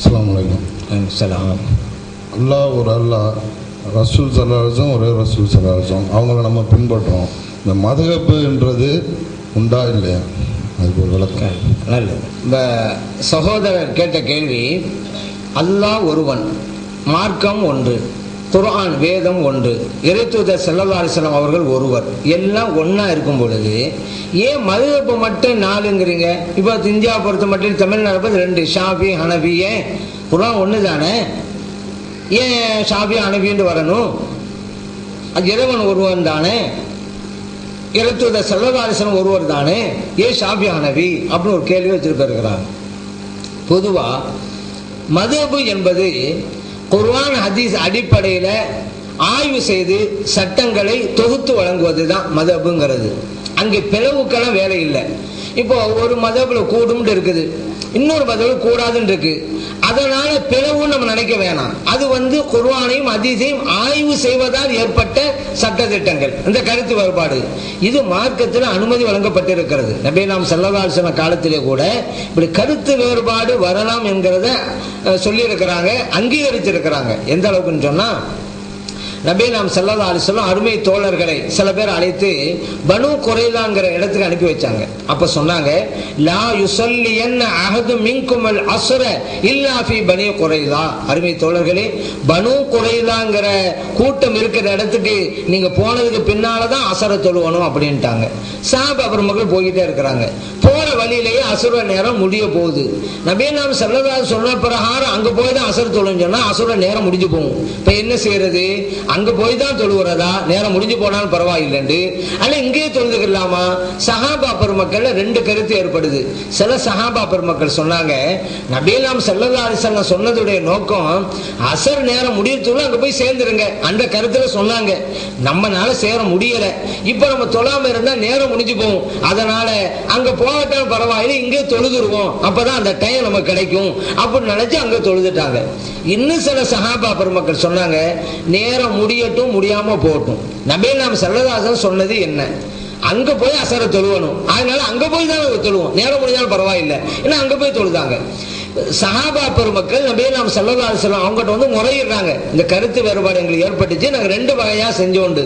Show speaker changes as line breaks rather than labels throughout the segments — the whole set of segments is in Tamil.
அஸ்ஸலாமு அலைக்கும்
சலாம்
அல்லாஹ் ஒரு அல்லாஹ் ரசூல் சல்லாஹம் ஒரே ரசூல் சல்லாஹம் அவங்கள நம்ம பின்பற்றுறோம் இந்த மதகப்புன்றது உண்டா இல்லையா? அதுக்கு ஒரு விளக்கம்.
நல்லது. இப்போ சகோதரர் கேட்ட கேள்வி அல்லாஹ் ஒருவன் மார்க்கம் ஒன்று. குரான் வேதம் ஒன்று. இறைத்தூதர் செல்லவாரிசனம் அவர்கள் ஒருவர். எல்லாம் ஒன்றா இருக்கும் பொழுது ஏன் மதுகப்பு மட்டும் நாலுங்கிறீங்க? இப்போ இந்தியா பொறுத்த மட்டும் தமிழ்நாடு பொறுத்து ரெண்டு ஷாஃபி ஹனபி ஏன்? குரான் ஒன்று தானே? ஏன் ஷாஃபி ஹனபின்னு வரணும்? அது இறைவன் ஒருவன் தானே? இறைத்தூதர் செல்லவாரிசனம் ஒருவர் தானே? ஏன் ஷாஃபி ஹனபி அப்படின்னு ஒரு கேள்வி வச்சிருக்கிறாங்க பொதுவாக மதபு என்பது குர்வான் ஹதீஸ் அடிப்படையில் ஆய்வு செய்து சட்டங்களை தொகுத்து வழங்குவது தான் மதபுங்கிறது அங்கே பிளவுக்கெல்லாம் வேலை இல்லை. இப்போ ஒரு மதபுல கூடும்னு இருக்குது. இன்னொரு மதபு கூடாதுன்னு இருக்கு. அதனால பிளவும் நம்ம நினைக்க வேணாம். அது வந்து குர்ஆனையும் அதிசையும் ஆய்வு செய்வதால் ஏற்பட்ட சட்டதிட்டங்கள் இந்த கருத்து வேறுபாடு. இது மார்க்கத்தில் அனுமதி வழங்கப்பட்டிருக்கிறது. நபி நாம் செல்லதாசன காலத்திலே கூட இப்படி கருத்து வேறுபாடு வரலாம் என்கிறத சொல்லியிருக்கிறாங்க அங்கீகரிச்சிருக்கிறாங்க எந்த அளவுக்குன்னு சொன்னால் நபி நாம் செல்லதா அலிசல்லம் அருமை தோழர்களை சில பேர் அழைத்து பனு குறைலாங்கிற இடத்துக்கு அனுப்பி வச்சாங்க. அப்ப சொன்னாங்க லா யுசல்லியன் அஹது மின்குமல் அசுர இல்லாஃபி குறைலா. அருமை தோழர்களே பனு குறைலாங்கிற கூட்டம் இருக்கிற இடத்துக்கு நீங்க போனதுக்கு பின்னாலதான் அசர தொழுவணும் அப்படின்ட்டாங்க. சாப் அப்புறம் மக்கள் போய்கிட்டே இருக்கிறாங்க. போ வழியிலேயே அசுர நேரம் முடிய போகுது. நபி நாம் செல்லதா சொன்ன பிரகாரம் அங்கே போய் தான் அசர் தொழுன்னு சொன்னால் அசுர நேரம் முடிஞ்சு போகும். இப்போ என்ன செய்யறது? அங்கே போய் தான் தொழுகிறதா நேரம் முடிஞ்சு போனாலும் பரவாயில்லைண்டு அல்ல இங்கேயே தொழுதுக்கலாமா? சஹாபா பெருமக்கள் ரெண்டு கருத்து ஏற்படுது. சில சஹாபா பெருமக்கள் சொன்னாங்க நபீலாம் செல்லதா அலிசல்லம் சொன்னதுடைய நோக்கம் அசர் நேரம் முடியறதுக்குள்ள அங்கே போய் சேர்ந்துருங்க. அந்த கருத்தில் சொன்னாங்க. நம்மனால சேர முடியலை. இப்போ நம்ம தொழாமல் இருந்தால் நேரம் முடிஞ்சு போகும். அதனால அங்கே போகட்டும் பரவாயில்லை இங்கே தொழுதுருவோம். அப்பதான் அந்த டைம் நமக்கு கிடைக்கும். அப்படின்னு நினைச்சு அங்க தொழுதுட்டாங்க. இன்னும் சில சஹாபா பெருமக்கள் சொன்னாங்க நேரம் முடியட்டும் முடியாம போகட்டும். நம்பே நாம் சரதாசன் சொன்னது என்ன? அங்க போய் அசர தொழுவணும். அதனால அங்க போய் தான் தொழுவோம். நேரம் முடிஞ்சாலும் பரவாயில்லை. ஏன்னா அங்க போய் தொழுதாங்க. சஹாபா பெருமக்கள் நபே நாம் செல்லதா செல்லும் அவங்ககிட்ட வந்து முறையிடுறாங்க. இந்த கருத்து வேறுபாடு எங்களுக்கு ஏற்பட்டுச்சு நாங்கள் ரெண்டு வகையாக செஞ்சோண்டு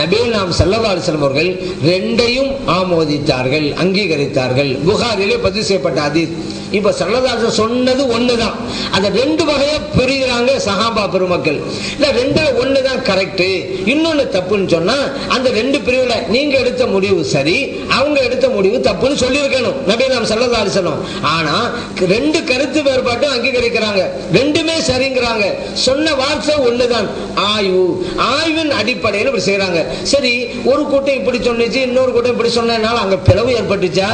நபே நாம் செல்லதா செல்லும் அவர்கள் ரெண்டையும் ஆமோதித்தார்கள் அங்கீகரித்தார்கள். புகாரிலே பதிவு செய்யப்பட்ட அதீத் இப்ப சல்லதாசன் சொன்னது ஒண்ணுதான். அந்த ரெண்டு வகையா பிரிகிறாங்க சஹாபா பெருமக்கள். இல்ல ரெண்டு ஒண்ணுதான் கரெக்ட் இன்னொன்னு தப்புன்னு சொன்னா அந்த ரெண்டு பிரிவுல நீங்க எடுத்த முடிவு சரி அவங்க எடுத்த முடிவு தப்புன்னு சொல்லியிருக்கணும். நபி நாம் சல்லதா ஆனா ரெண்டு கருத்து வேறுபாட்டும் அங்கீகரிக்கிறாங்க. ரெண்டுமே சரிங்கிறாங்க. சொன்ன வார்த்தை ஒண்ணுதான். ஆய்வு. ஆய்வின் அடிப்படையில் இப்படி செய்யறாங்க சரி ஒரு கூட்டம் இப்படி சொன்னுச்சு இன்னொரு கூட்டம் இப்படி சொன்னதுனால அங்க பிளவு ஏற்பட்டுச்சா?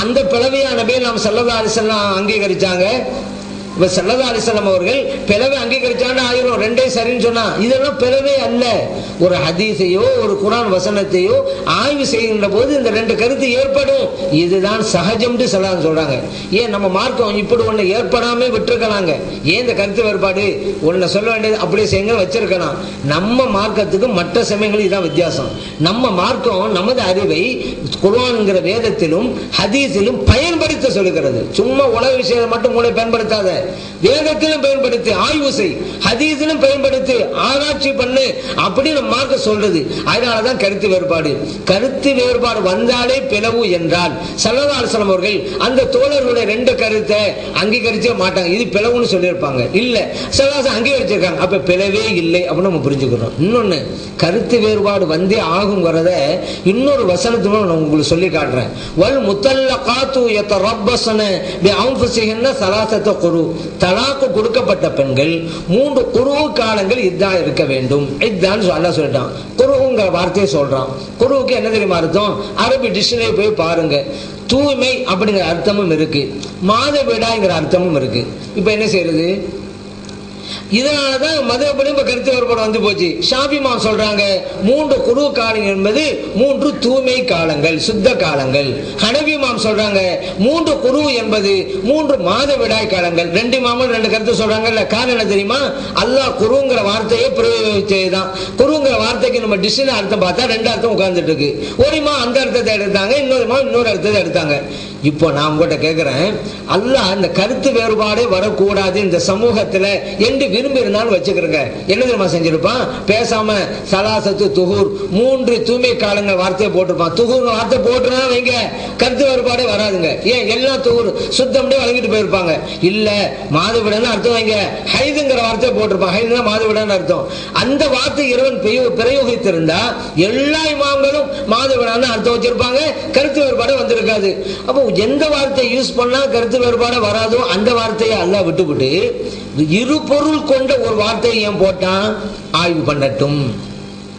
அந்த பிளவையான நபி நாம் சல்லதா அலிசல்லாம் அங்கீகரிச்சாங்க. இப்ப செல்லதா அலிசல்லாம் அவர்கள் பிளவை அங்கீகரிச்சாண்டு ஆயிரம் ரெண்டே சரின்னு சொன்னா. இதெல்லாம் பிளவே அல்ல. ஒரு ஹதீஸையோ ஒரு குரான் வசனத்தையோ ஆய்வு செய்கின்ற போது இந்த ரெண்டு கருத்து ஏற்படும். இதுதான் சகஜம்னு சொல்லலாம் சொல்றாங்க. ஏன் நம்ம மார்க்கம் இப்படி ஒண்ணு ஏற்படாம விட்டுருக்கலாங்க? ஏன் இந்த கருத்து வேறுபாடு? ஒன்ன சொல்ல வேண்டியது அப்படியே செய்யுங்க வச்சிருக்கலாம். நம்ம மார்க்கத்துக்கு மற்ற சமயங்களும் இதான் வித்தியாசம். நம்ம மார்க்கம் நமது அறிவை குரான்ங்கிற வேதத்திலும் ஹதீஸிலும் பயன்படுத்த சொல்லுகிறது. சும்மா உலக விஷயத்தை மட்டும் மூளை பயன்படுத்தாத. வேதத்திலும் பயன்படுத்தி ஆய்வு செய். ஹதீஸிலும் பயன்படுத்தி ஆராய்ச்சி பண்ணு அப்படின்னு நம்ம மார்க்க சொல்றது. அதனாலதான் கருத்து வேறுபாடு. கருத்து வேறுபாடு வந்தாலே பிளவு என்றால் சல்லதாசனம் அவர்கள் அந்த தோழர்களுடைய ரெண்டு கருத்தை அங்கீகரிச்சே மாட்டாங்க. இது பிளவுன்னு சொல்லியிருப்பாங்க. இல்ல சல்லதாசன் அங்கீகரிச்சிருக்காங்க. அப்ப பிளவே இல்லை அப்படின்னு நம்ம புரிஞ்சுக்கிறோம் இன்னொன்னு கருத்து வேறுபாடு வந்தே ஆகுங்கிறத இன்னொரு வசனத்து நான் உங்களுக்கு சொல்லி காட்டுறேன். வல் முத்தல்ல முத்தல்லகாத்து யதரப்பஸன பிஅன்ஃபுஸிஹின்ன சலாசத்தை குரு. தலாக்கு கொடுக்கப்பட்ட பெண்கள் மூன்று குரு காலங்கள் இதான் இருக்க வேண்டும். இதான் சொல்ல சொல்லிட்டான். குருங்கிற வார்த்தையை சொல்றான். குருவுக்கு என்ன தெரியுமா அர்த்தம்? அரபி டிக்ஷனரி போய் பாருங்க. தூய்மை அப்படிங்கிற அர்த்தமும் இருக்கு. மாதவிடாய்ங்கிற அர்த்தமும் இருக்கு. இப்ப என்ன செய்யறது? இதனாலதான் மதுரைப்படி இப்ப கருத்து வேறுபாடு வந்து போச்சு. ஷாபிமா சொல்றாங்க மூன்று குரு காலம் என்பது மூன்று தூய்மை காலங்கள் சுத்த காலங்கள். ஹனவிமாம் சொல்றாங்க மூன்று குரு என்பது மூன்று மாத விடாய் காலங்கள். ரெண்டு மாமல் ரெண்டு கருத்து சொல்றாங்கல்ல காரணம் என்ன தெரியுமா? அல்லாஹ் குருங்கிற வார்த்தையே பிரயோகிச்சதுதான். குருங்கிற வார்த்தைக்கு நம்ம டிஷ்னரி அர்த்தம் பார்த்தா ரெண்டு அர்த்தம் உட்கார்ந்துட்டு இருக்கு ஒரு மா அந்த அர்த்தத்தை எடுத்தாங்க இன்னொரு மா இன்னொரு அர்த்தத்தை எடுத்தாங்க. இப்போ நான் உங்கள்கிட்ட கேட்குறேன் அல்லாஹ் இந்த கருத்து வேறுபாடே வரக்கூடாது இந்த சமூகத்துல என்று விரும்பி இருந்தாலும் என்ன தெரியுமா செஞ்சிருப்பான்? பேசாம சலாசத்து துகூர் மூன்று தூய்மை காலங்கள் வார்த்தையை போட்டிருப்பான். துகூர் வார்த்தை போட்டுனா வைங்க கருத்து வேறுபாடே வராதுங்க. ஏன்? எல்லா துகூர் சுத்தம்டே வழங்கிட்டு போயிருப்பாங்க. இல்ல மாதவிடன்னு அர்த்தம் வைங்க. ஹைதுங்கிற வார்த்தையை போட்டிருப்பான். ஹைதுனா மாதவிடன்னு அர்த்தம். அந்த வார்த்தை இறைவன் பிரயோ- பிரயோகித்திருந்தா எல்லா இமாம்களும் மாதவிடான்னு அர்த்தம் வச்சிருப்பாங்க. கருத்து வேறுபாடு வந்திருக்காது. அப்போ எந்த வார்த்தை யூஸ் பண்ணா கருத்து வேறுபாடு வராதோ அந்த வார்த்தையை அல்ல விட்டுவிட்டு இரு பொருள் கொண்ட ஒரு வார்த்தையை ஏன் போட்டான்? ஆய்வு பண்ணட்டும்.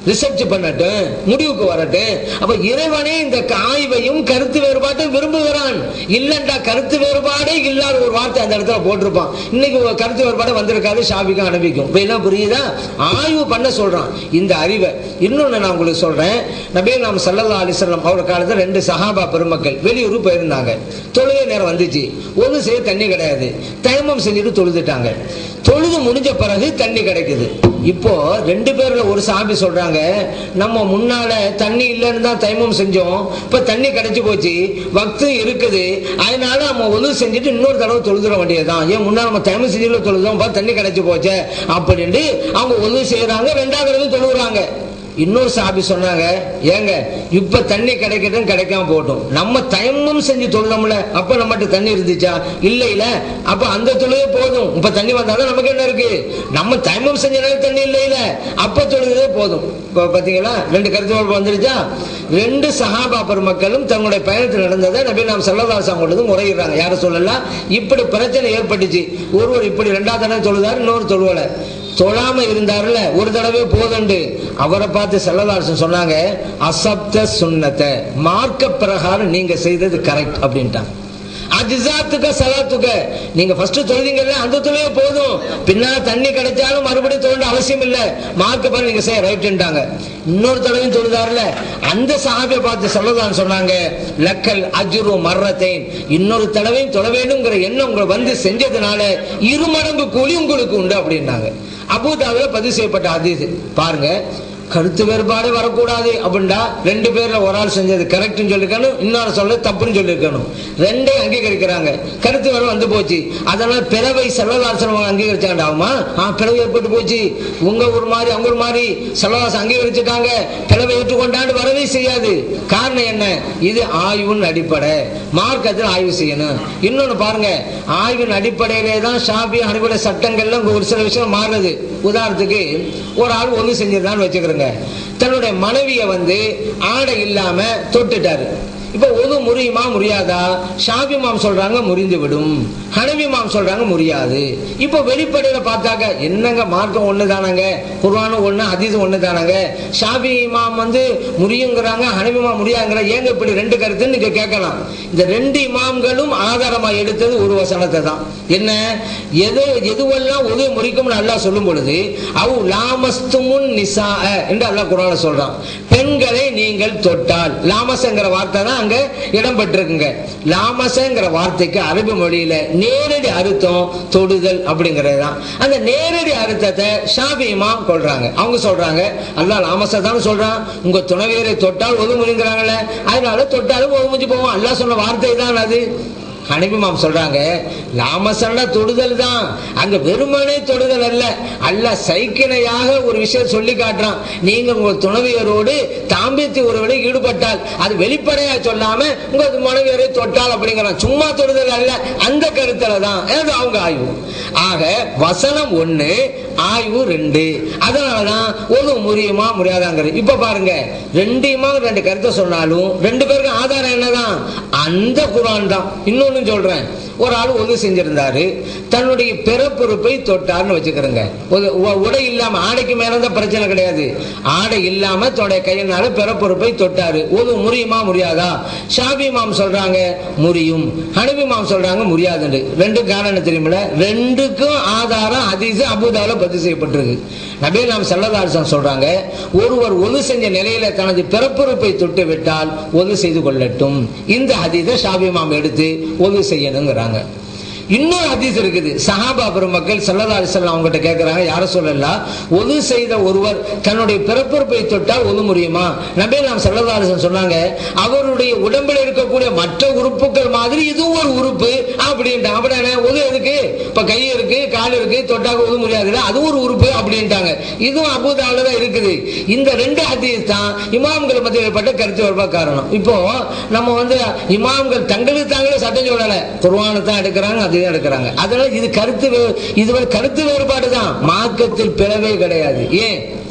ரிசர்ச் பண்ணட்டும் முடிவுக்கு வரட்டும் அப்ப இறைவனே இந்த ஆய்வையும் கருத்து வேறுபாட்டையும் விரும்புகிறான். இல்லண்டா கருத்து வேறுபாடே இல்லாத ஒரு வார்த்தை அந்த இடத்துல போட்டிருப்பான். இன்னைக்கு ஒரு கருத்து வேறுபாடு வந்திருக்காது ஷாபிக்கும் அனுப்பிக்கும் இப்ப என்ன புரியுதா? ஆய்வு பண்ண சொல்றான். இந்த அறிவை. இன்னொன்னு நான் உங்களுக்கு சொல்றேன். நபே நாம் சல்லல்லா அலிஸ்லாம் அவர் காலத்தில் ரெண்டு சஹாபா பெருமக்கள் வெளியூர் போயிருந்தாங்க. தொழுகை நேரம் வந்துச்சு. ஒன்றும் செய்ய தண்ணி கிடையாது. தயமம் செஞ்சுட்டு தொழுதுட்டாங்க. தொழுது முடிஞ்ச பிறகு தண்ணி கிடைக்குது. இப்போ ரெண்டு பேர்ல ஒரு சாமி சொல்றாங்க நம்ம முன்னால தண்ணி இல்லைன்னு தான் தைமம் செஞ்சோம் இப்ப தண்ணி கிடைச்சு போச்சு வக்து இருக்குது அதனால நம்ம ஒழுங்கு செஞ்சுட்டு இன்னொரு தடவை தொழுதுற வேண்டியதுதான். ஏன் முன்னால நம்ம தைமம் செஞ்சுட்டு தொழுதோம் தண்ணி கிடைச்சு போச்சே அப்படின்ட்டு அவங்க ஒழுங்கு செய்யறாங்க ரெண்டாவது தொழுகிறாங்க இன்னொரு சாபி சொன்னாங்க ஏங்க இப்ப தண்ணி கிடைக்கட்டும் கிடைக்காம போட்டோம் நம்ம தயமும் செஞ்சு தொழுதோம்ல அப்ப நம்மகிட்ட தண்ணி இருந்துச்சா? இல்ல இல்ல. அப்ப அந்த தொழிலே போதும். இப்ப தண்ணி வந்தாலும் நமக்கு என்ன இருக்கு? நம்ம தயமும் செஞ்சனால தண்ணி இல்ல இல்ல. அப்ப தொழுதே போதும். இப்ப பாத்தீங்களா? ரெண்டு கருத்து வந்துருச்சா? ரெண்டு சஹாபா பெருமக்களும் தங்களுடைய பயணத்தில் நடந்ததை நபி நாம் செல்லதாசம் கொண்டது முறையிடுறாங்க. யாரும் சொல்லலாம்? இப்படி பிரச்சனை ஏற்பட்டுச்சு. ஒருவர் இப்படி ரெண்டாவது தடவை தொழுதாரு இன்னொரு தொழுவலை. தொழாம இருந்தார்ல ஒரு தடவை போதண்டு. அவரை பார்த்து செல்லதாசன் சொன்னாங்க அசப்த சுண்ணத்தை மார்க்க பிரகாரம் நீங்க செய்தது கரெக்ட் அப்படின்ட்டாங்க அஜிசாத்துக்க சலாத்துக்க நீங்க ஃபர்ஸ்ட் தொழுதீங்கல்ல அந்த தொழுவே போதும். பின்னால தண்ணி கிடைச்சாலும் மறுபடியும் தொழுந்த அவசியம் இல்ல. மார்க்க பாரு நீங்க செய்ய ரைட்ன்றாங்க இன்னொரு தடவையும் தொழுதாருல அந்த சாஹாபியை பார்த்து சொல்லதான் சொன்னாங்க லக்கல் அஜுரு மர்ரத்தைன். இன்னொரு தடவையும் தொழ வேண்டும்ங்கிற எண்ணம் உங்களை வந்து செஞ்சதுனால இரு மடங்கு கூலி உங்களுக்கு உண்டு அப்படின்னாங்க. அபுதாவில் பதிவு செய்யப்பட்ட அதீது பாருங்க. கருத்து வேறுபாடு வரக்கூடாது அப்படின்டா ரெண்டு பேர்ல ஒரு ஆள் செஞ்சது கரெக்ட்னு சொல்லிருக்கணும் இன்னொரு சொல்ல தப்புன்னு சொல்லியிருக்கணும் ரெண்டே அங்கீகரிக்கிறாங்க. கருத்து வேறு வந்து போச்சு. அதனால பிறவை செல்வதாசனம் அங்கீகரிச்சாங்க ஆ பிறவை ஏற்பட்டு போச்சு. உங்க ஒரு மாதிரி அவங்க ஒரு மாதிரி செல்வதாசம் அங்கீகரிச்சுட்டாங்க. பிறவை ஏற்றுக்கொண்டாண்டு வரவே செய்யாது. காரணம் என்ன? இது ஆய்வின் அடிப்படை. மார்க்கத்தில் ஆய்வு செய்யணும். இன்னொன்னு பாருங்க. ஆய்வின் அடிப்படையிலே தான் ஷாபி அடிப்படை சட்டங்கள்ல ஒரு சில விஷயம் மாறுது. உதாரணத்துக்கு ஒரு ஆள் ஒன்று செஞ்சிருந்தான்னு வச்சுக்கிறோங்க தன்னுடைய மனைவியை வந்து ஆடை இல்லாம தொட்டுட்டாரு. இப்ப ஒது முறியுமா முடியாதா ஷாபி மாம் சொல்றாங்க முறிந்து விடும் ஹனவி மாம் சொல்றாங்க முடியாது இப்ப வெளிப்படையில பார்த்தாக்க என்னங்க மார்க்கம் ஒண்ணு தானங்க குர்ஆனும் ஒண்ணு ஹதீஸும் ஒண்ணு தானங்க ஷாபி இமாம் வந்து முறியுங்கிறாங்க ஹனவி மாம் முடியாங்கிற ஏங்க இப்படி ரெண்டு கருத்துன்னு நீங்க கேட்கலாம். இந்த ரெண்டு இமாம்களும் ஆதாரமா எடுத்தது ஒரு வசனத்தை தான் என்ன? எது எதுவெல்லாம் உதவி முறிக்கும்னு நல்லா சொல்லும் பொழுது அவு லாமஸ்துமுன் நிசா என்று அல்லா குரான சொல்றான். பெண்களை நீங்கள் தொட்டால் லாமஸ்ங்கிற வார்த்தை தான் அங்க இடம் பெற்றிருக்குங்க லாமசங்கிற வார்த்தைக்கு அரபு மொழியில நேரடி அர்த்தம் தொடுதல் அப்படிங்கிறது தான் அந்த நேரடி அர்த்தத்தை ஷாபியமா கொள்றாங்க. அவங்க சொல்றாங்க அல்லா லாமச தான் சொல்றான். உங்க துணைவியரை தொட்டால் ஒதுமுறிங்கிறாங்கல்ல அதனால தொட்டாலும் ஒதுமுடிஞ்சு போவோம் அல்லா சொன்ன வார்த்தை தான் அது. ஹனிபிமாம் சொல்றாங்க லாமசன்னா தொடுதல் தான். அங்க வெறுமனே தொடுதல் அல்ல. அல்ல சைக்கிணையாக ஒரு விஷயம் சொல்லி காட்டுறான். நீங்க உங்க துணவியரோடு தாம்பியத்து ஒருவரை ஈடுபட்டால் அது வெளிப்படையா சொல்லாம உங்க மனைவியரை தொட்டால் அப்படிங்கிறான். சும்மா தொடுதல் அல்ல. அந்த கருத்துல தான். அவங்க ஆய்வு. ஆக வசனம் ஒண்ணு ஆய்வு ரெண்டு. அதனாலதான் ஒன்று முறியுமா முடியாதாங்கிறது இப்ப பாருங்க ரெண்டுமா ரெண்டு கருத்தை சொன்னாலும் ரெண்டு பேருக்கு ஆதாரம் என்னதான்? அந்த குரான் தான். இன்னொன்னு சொல்றேன். ஒரு ஆள் ஒது செஞ்சிருந்தாரு. தன்னுடைய பிறப்புறுப்பை தொட்டார்னு வச்சுக்கிறேங்க. உடை இல்லாம ஆடைக்கு மேல தான் பிரச்சனை கிடையாது. ஆடை இல்லாம தன்னுடைய கையினால பிறப்புறுப்பை தொட்டாரு. ஒது முறியுமா முடியாதா ஷாபி மாம் சொல்றாங்க முறியும். ஹனபி மாம் சொல்றாங்க முடியாதுன்னு ரெண்டு காரணம் தெரியுமில ரெண்டுக்கும் ஆதாரம் ஹதீஸ் அபுதால பதிவு செய்யப்பட்டிருக்கு. நபே நாம் செல்லதாரசன் சொல்றாங்க ஒருவர் ஒது செஞ்ச நிலையில தனது பிறப்புறுப்பை தொட்டு விட்டால் ஒது செய்து கொள்ளட்டும். இந்த ஹதீஸை ஷாபிமாம் எடுத்து ஒது செய்யணுங்கிறாங்க. இன்னொரு ஹதீஸ் இருக்குது. சஹாபா பெருமக்கள் சல்லல்லா அலிஸ்லாம் அவங்ககிட்ட கேட்கிறாங்க யார சொல்லலாம் ஒது செய்த ஒருவர் தன்னுடைய பிறப்புறுப்பை தொட்டால் ஒது முடியுமா? நபே நாம் சல்லல்லா சொன்னாங்க அவருடைய உடம்பில் இருக்கக்கூடிய மற்ற உறுப்புகள் மாதிரி இதுவும் ஒரு உறுப்பு. அப்படின்ட்டாங்க அப்படின்னா ஒது எதுக்கு? இப்ப கை இருக்கு கால் இருக்கு தொட்டாக ஒது முடியாதுல்ல. அது ஒரு உறுப்பு அப்படின்ட்டாங்க. இதுவும் அபூதாவில் தான் இருக்குது. இந்த ரெண்டு ஹதீஸ் தான் இமாம்கள் மத்தியில் பட்ட கருத்து வருவா காரணம். இப்போ நம்ம வந்து இமாம்கள் தங்களுக்கு தாங்களே சட்டம் சொல்லலை. குர்ஆனை தான் எடுக்கிறாங்க அதுதான் எடுக்கிறாங்க. அதனால இது கருத்து வே- இது ஒரு கருத்து வேறுபாடு தான். மார்க்கத்தில் பிளவே கிடையாது. ஏன்?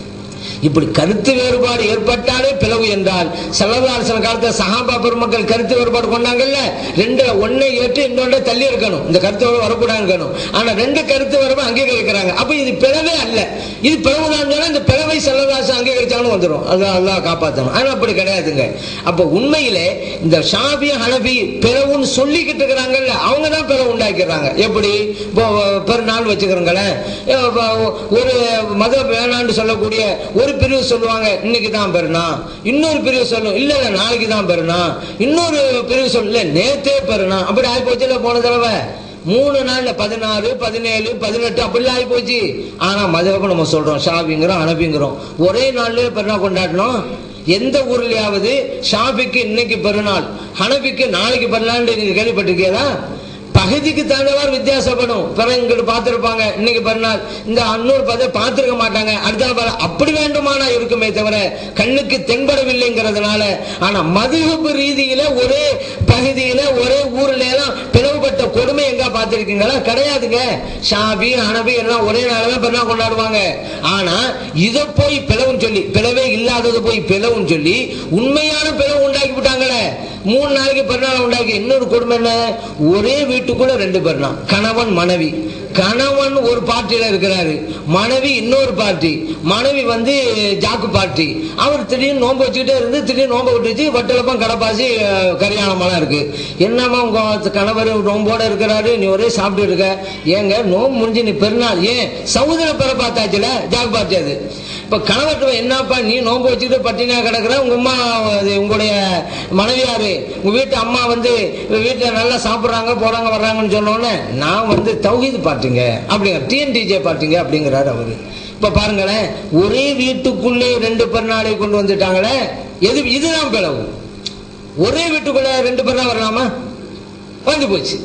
இப்படி கருத்து வேறுபாடு ஏற்பட்டாலே பிளவு என்றால் செல்லதாரசன் காலத்தில் சகாபா பெருமக்கள் கருத்து வேறுபாடு கொண்டாங்கல்ல? ரெண்டு ஒன்னை ஏற்று இன்னொன்றை தள்ளி இருக்கணும். இந்த கருத்து வேறுபாடு வரக்கூடாது இருக்கணும். ஆனா ரெண்டு கருத்து வேறுபாடு அங்கீகரிக்கிறாங்க. அப்ப இது பிளவே அல்ல. இது பிளவு தான் இந்த பிளவை செல்லதாசன் அங்கீகரிச்சாலும் வந்துடும் அதான் அல்லா காப்பாற்றணும் ஆனால் அப்படி கிடையாதுங்க. அப்போ உண்மையிலே இந்த ஷாபி ஹனபி பிறவுன்னு சொல்லிக்கிட்டு இருக்கிறாங்கல்ல அவங்க தான் பிறவு உண்டாக்கிறாங்க எப்படி? இப்போ பெருநாள் வச்சுக்கிறோங்களேன். இப்போ ஒரு மத வேணான்னு சொல்லக்கூடிய ஒரு பிரிவு சொல்லுவாங்க இன்னைக்கு தான் பெருனா இன்னொரு பிரிவு சொல்லும் இல்லை இல்லை நாளைக்கு தான் பெருனா இன்னொரு பிரிவு சொல்லல நேத்தே பெருனா அப்படி ஆகி போச்சுல போன தடவை? மூணு நாள்ல பதினாறு பதினேழு பதினெட்டு அப்படிலாம் ஆகி போச்சு. ஆனா மதுரப்ப நம்ம சொல்றோம் ஷாபிங்கிறோம் அனுப்பிங்கிறோம் ஒரே நாள்லயே பெருநாள் கொண்டாடணும். எந்த ஊர்லயாவது ஷாபிக்கு இன்னைக்கு பெருநாள் ஹனபிக்கு நாளைக்கு பெருநாள் நீங்க கேள்விப்பட்டிருக்கீங்களா? பகுதிக்கு தகுந்தவாறு வித்தியாசப்படும். பிறகு பார்த்திருப்பாங்க. இன்னைக்கு பிறநாள். இந்த அன்னூர் பார்த்து பார்த்திருக்க மாட்டாங்க. அடுத்த நாள் அப்படி வேண்டுமானா இருக்குமே தவிர கண்ணுக்கு தென்படவில்லைங்கிறதுனால ஆனா மதுகப்பு ரீதியில ஒரே பகுதியில ஒரே ஊர்ல எல்லாம் பிளவுபட்ட கொடுமை எங்க பார்த்திருக்கீங்களா? கிடையாதுங்க. ஷாபி அனபி எல்லாம் ஒரே நாளில் பிறநாள் கொண்டாடுவாங்க. ஆனா இதை போய் பிளவுன்னு சொல்லி பிளவே இல்லாதது போய் பிளவுன்னு சொல்லி உண்மையான பிளவு உண்டாக்கி விட்டாங்களே. மூணு நாளைக்கு பெருநாள் உண்டாக்கி இன்னொரு குடும்பம் என்ன? ஒரே வீட்டுக்குள்ள ரெண்டு பெருநாள் கணவன் மனைவி. கணவன் ஒரு பார்ட்டியில இருக்கிறாரு. மனைவி இன்னொரு பார்ட்டி. மனைவி வந்து ஜாக்கு பார்ட்டி. அவர் திடீர்னு நோன்பு வச்சுக்கிட்டே இருந்து திடீர்னு நோன்பு விட்டுச்சு வட்டலப்பம் கடப்பாசி அஹ், கல்யாணமெல்லாம் இருக்கு. என்னம்மா உங்க கணவர் நோம்போட இருக்கிறாரு நீ ஒரே சாப்பிட்டு இருக்க. ஏங்க நோம்பு முடிஞ்சு நீ பெருநாள். ஏன்? சவுதிர பெற பார்த்தாச்சுல? ஜாக்கு பார்ட்டி அது. இப்ப கணவர்கிட்ட என்னப்பா நீ நோன்பு வச்சுக்கிட்டு பட்டினியா கிடக்குற? உங்க அம்மா அது உங்களுடைய மனைவியாரு. உங்க வீட்டு அம்மா வந்து வீட்டுல நல்லா சாப்பிடுறாங்க போறாங்க வர்றாங்கன்னு சொன்ன உடனே நான் வந்து தௌஹீது பாட்டுங்க அப்படிங்க டிஎன்டிஜே பாட்டுங்க அப்படிங்கிறாரு அவரு. இப்ப பாருங்களேன் ஒரே வீட்டுக்குள்ளே ரெண்டு பெருநாளை கொண்டு வந்துட்டாங்களே எது இதுதான் பிளவு. ஒரே வீட்டுக்குள்ள ரெண்டு பேர் வரலாமா? வந்து போச்சு.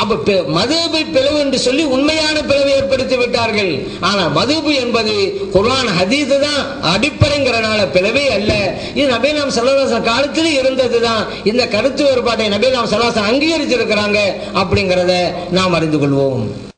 அப்ப பெ- மதுபை பிளவு என்று சொல்லி உண்மையான பிளவு ஏற்படுத்தி விட்டார்கள். ஆனா மதுபு என்பது குரான் ஹதீது தான் அடிப்படைங்கிறனால பிளவே அல்ல. இது நபீலாம் சல்லாசன் காலத்தில் இருந்ததுதான். இந்த கருத்து வேறுபாட்டை நபீலாம் சல்லாசன் அங்கீகரிச்சிருக்கிறாங்க அப்படிங்கிறத நாம் அறிந்து கொள்வோம்.